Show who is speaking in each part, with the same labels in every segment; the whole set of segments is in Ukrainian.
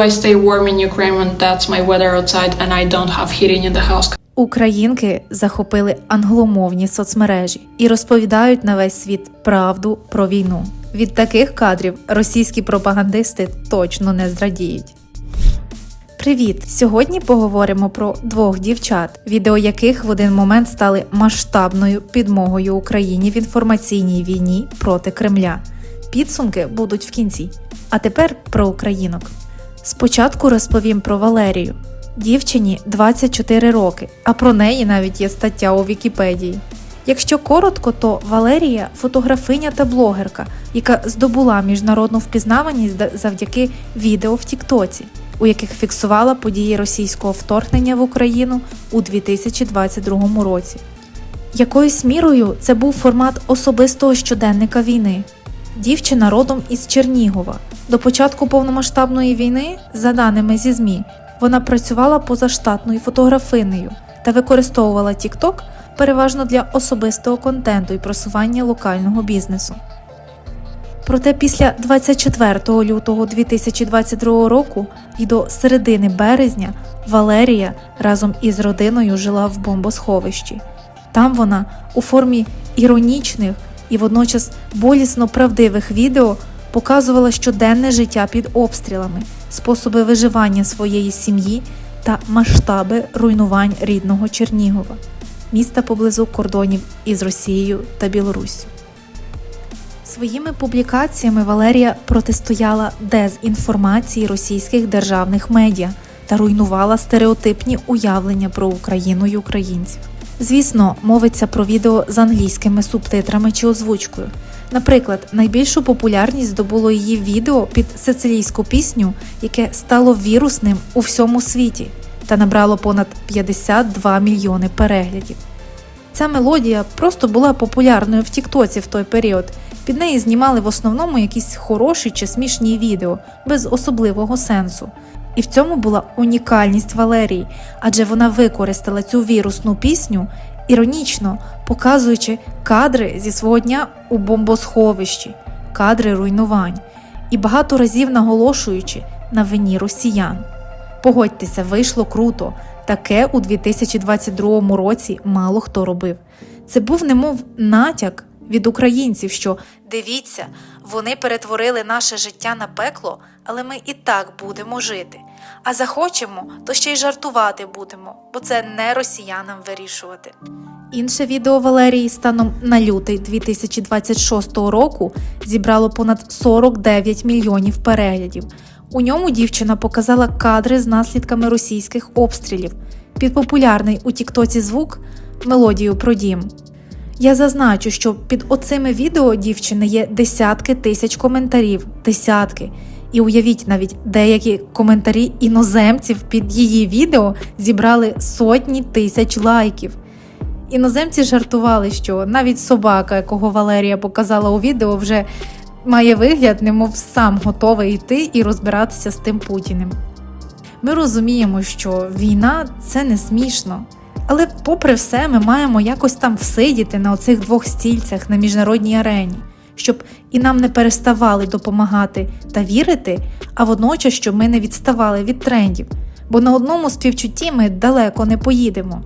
Speaker 1: I stay warm in Ukraine when that's my weather outside and I don't have heating in the house.
Speaker 2: Українки захопили англомовні соцмережі і розповідають на весь світ правду про війну. Від таких кадрів російські пропагандисти точно не зрадіють. Привіт! Сьогодні поговоримо про двох дівчат, відео яких в один момент стали масштабною підмогою Україні в інформаційній війні проти Кремля. Підсумки будуть в кінці. А тепер про українок. Спочатку розповім про Валерію. Дівчині 24 роки, а про неї навіть є стаття у Вікіпедії. Якщо коротко, то Валерія фотографиня та блогерка, яка здобула міжнародну впізнаваність завдяки відео в Тіктоці, у яких фіксувала події російського вторгнення в Україну у 2022 році. Якоюсь мірою це був формат особистого щоденника війни. Дівчина родом із Чернігова. До початку повномасштабної війни, за даними зі ЗМІ, вона працювала позаштатною фотографинею та використовувала TikTok переважно для особистого контенту і просування локального бізнесу. Проте після 24 лютого 2022 року і до середини березня Валерія разом із родиною жила в бомбосховищі. Там вона у формі іронічних і водночас болісно правдивих відео показувала щоденне життя під обстрілами, способи виживання своєї сім'ї та масштаби руйнувань рідного Чернігова, міста поблизу кордонів із Росією та Білоруссю. Своїми публікаціями Валерія протистояла дезінформації російських державних медіа та руйнувала стереотипні уявлення про Україну й українців. Звісно, мовиться про відео з англійськими субтитрами чи озвучкою. Наприклад, найбільшу популярність здобуло її відео під сицилійську пісню, яке стало вірусним у всьому світі та набрало понад 52 мільйони переглядів. Ця мелодія просто була популярною в Тіктоці в той період. Під неї знімали в основному якісь хороші чи смішні відео без особливого сенсу. І в цьому була унікальність Валерії, адже вона використала цю вірусну пісню іронічно, показуючи кадри зі свого дня у бомбосховищі, кадри руйнувань, і багато разів наголошуючи на вині росіян. Погодьтеся, вийшло круто. Таке у 2022 році мало хто робив. Це був немов натяк від українців, що дивіться, вони перетворили наше життя на пекло, але ми і так будемо жити. А захочемо, то ще й жартувати будемо, бо це не росіянам вирішувати. Інше відео Валерії станом на лютий 2026 року зібрало понад 49 мільйонів переглядів. У ньому дівчина показала кадри з наслідками російських обстрілів під популярний у Тіктоці звук мелодію про дім. Я зазначу, що під оцими відео дівчини є десятки тисяч коментарів, десятки. І уявіть навіть деякі коментарі іноземців під її відео зібрали сотні тисяч лайків. Іноземці жартували, що навіть собака, якого Валерія показала у відео, вже має вигляд, немов сам готовий йти і розбиратися з тим Путіним. Ми розуміємо, що війна це не смішно. Але, попри все, ми маємо якось там всидіти на оцих двох стільцях на міжнародній арені, щоб і нам не переставали допомагати та вірити, а водночас, щоб ми не відставали від трендів. Бо на одному співчутті ми далеко не поїдемо.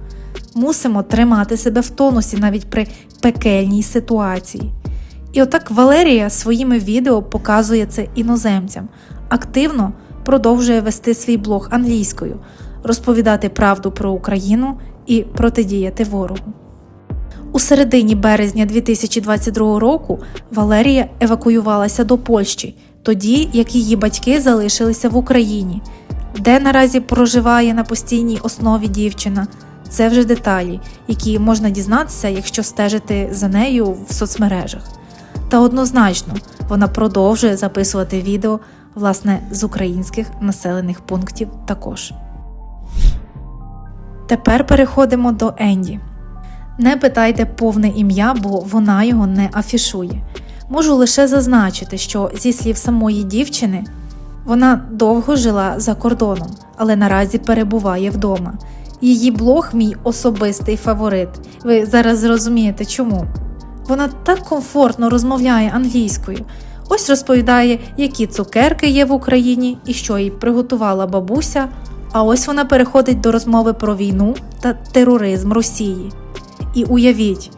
Speaker 2: Мусимо тримати себе в тонусі навіть при пекельній ситуації. І отак Валерія своїми відео показує це іноземцям, активно продовжує вести свій блог англійською, розповідати правду про Україну і протидіяти ворогу. У середині березня 2022 року Валерія евакуювалася до Польщі, тоді як її батьки залишилися в Україні, де наразі проживає на постійній основі дівчина. Це вже деталі, які можна дізнатися, якщо стежити за нею в соцмережах. Та однозначно вона продовжує записувати відео власне з українських населених пунктів також. Тепер переходимо до Енді. Не питайте повне ім'я, бо вона його не афішує. Можу лише зазначити, що зі слів самої дівчини вона довго жила за кордоном, але наразі перебуває вдома. Її блог мій особистий фаворит. Ви зараз зрозумієте чому. Вона так комфортно розмовляє англійською. Ось розповідає, які цукерки є в Україні і що їй приготувала бабуся. А ось вона переходить до розмови про війну та тероризм Росії. І уявіть,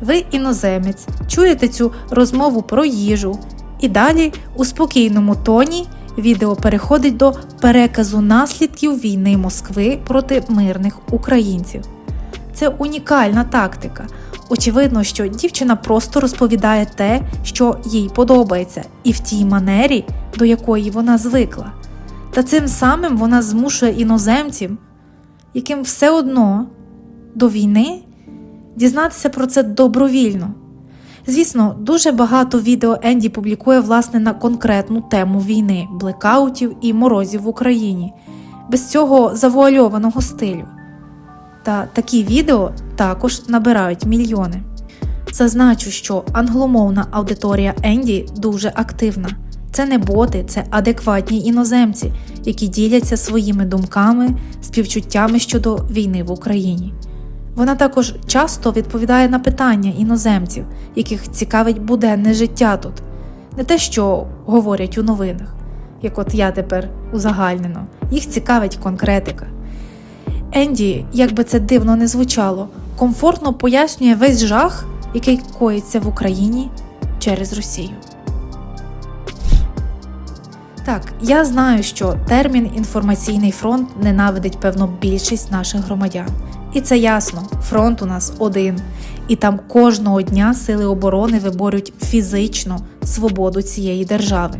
Speaker 2: ви іноземець, чуєте цю розмову про їжу, і далі у спокійному тоні відео переходить до переказу наслідків війни Москви проти мирних українців. Це унікальна тактика. Очевидно, що дівчина просто розповідає те, що їй подобається, і в тій манері, до якої вона звикла. Та цим самим вона змушує іноземців, яким все одно до війни дізнатися про це добровільно. Звісно, дуже багато відео Енді публікує власне на конкретну тему війни, блекаутів і морозів в Україні, без цього завуальованого стилю. Та такі відео також набирають мільйони. Зазначу, що англомовна аудиторія Енді дуже активна. Це не боти, це адекватні іноземці, які діляться своїми думками, співчуттями щодо війни в Україні. Вона також часто відповідає на питання іноземців, яких цікавить буденне життя тут, не те, що говорять у новинах, як от я тепер узагальнено, їх цікавить конкретика. Енді, як би це дивно не звучало, комфортно пояснює весь жах, який коїться в Україні через Росію. Так, я знаю, що термін інформаційний фронт ненавидить певно більшість наших громадян. І це ясно, фронт у нас один, і там кожного дня сили оборони виборюють фізично свободу цієї держави.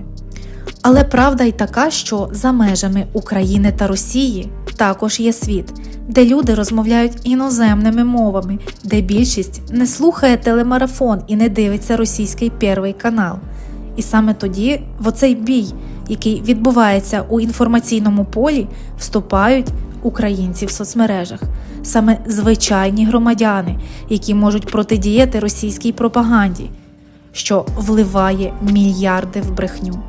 Speaker 2: Але правда й така, що за межами України та Росії також є світ, де люди розмовляють іноземними мовами, де більшість не слухає телемарафон і не дивиться російський перший канал. І саме тоді, в оцей бій, який відбувається у інформаційному полі, вступають українці в соцмережах, саме звичайні громадяни, які можуть протидіяти російській пропаганді, що вливає мільярди в брехню.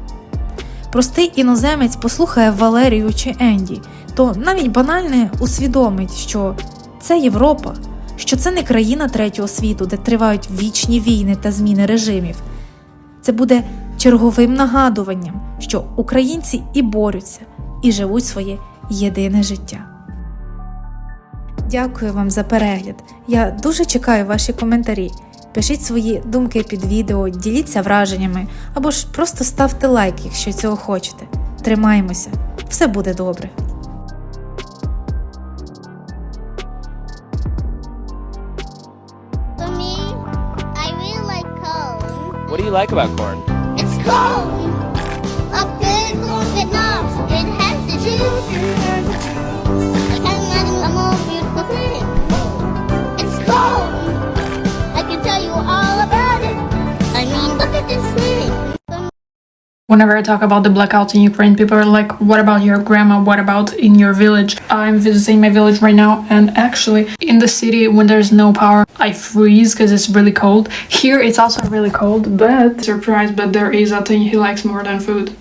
Speaker 2: Простий іноземець послухає Валерію чи Енді, то навіть банальне усвідомить, що це Європа, що це не країна третього світу, де тривають вічні війни та зміни режимів. Це буде черговим нагадуванням, що українці і борються, і живуть своє єдине життя. Дякую вам за перегляд. Я дуже чекаю ваші коментарі. Пишіть свої думки під відео, діліться враженнями або ж просто ставте лайк, якщо цього хочете. Тримаємося, все буде добре.
Speaker 3: What do you like about corn?
Speaker 4: It's corn!
Speaker 1: Whenever I talk about the blackouts in Ukraine, people are like, What about your grandma? What about in your village? I'm visiting my village right now, and actually, in the city, when there's no power, I freeze because it's really cold. Here, it's also really cold, but surprise, but there is a thing he likes more than food.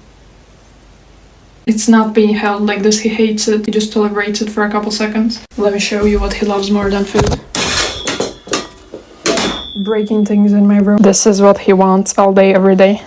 Speaker 1: It's not being held like this, he hates it, he just tolerates it for a couple seconds. Let me show you what he loves more than food. Breaking things in my room. This is what he wants all day, every day.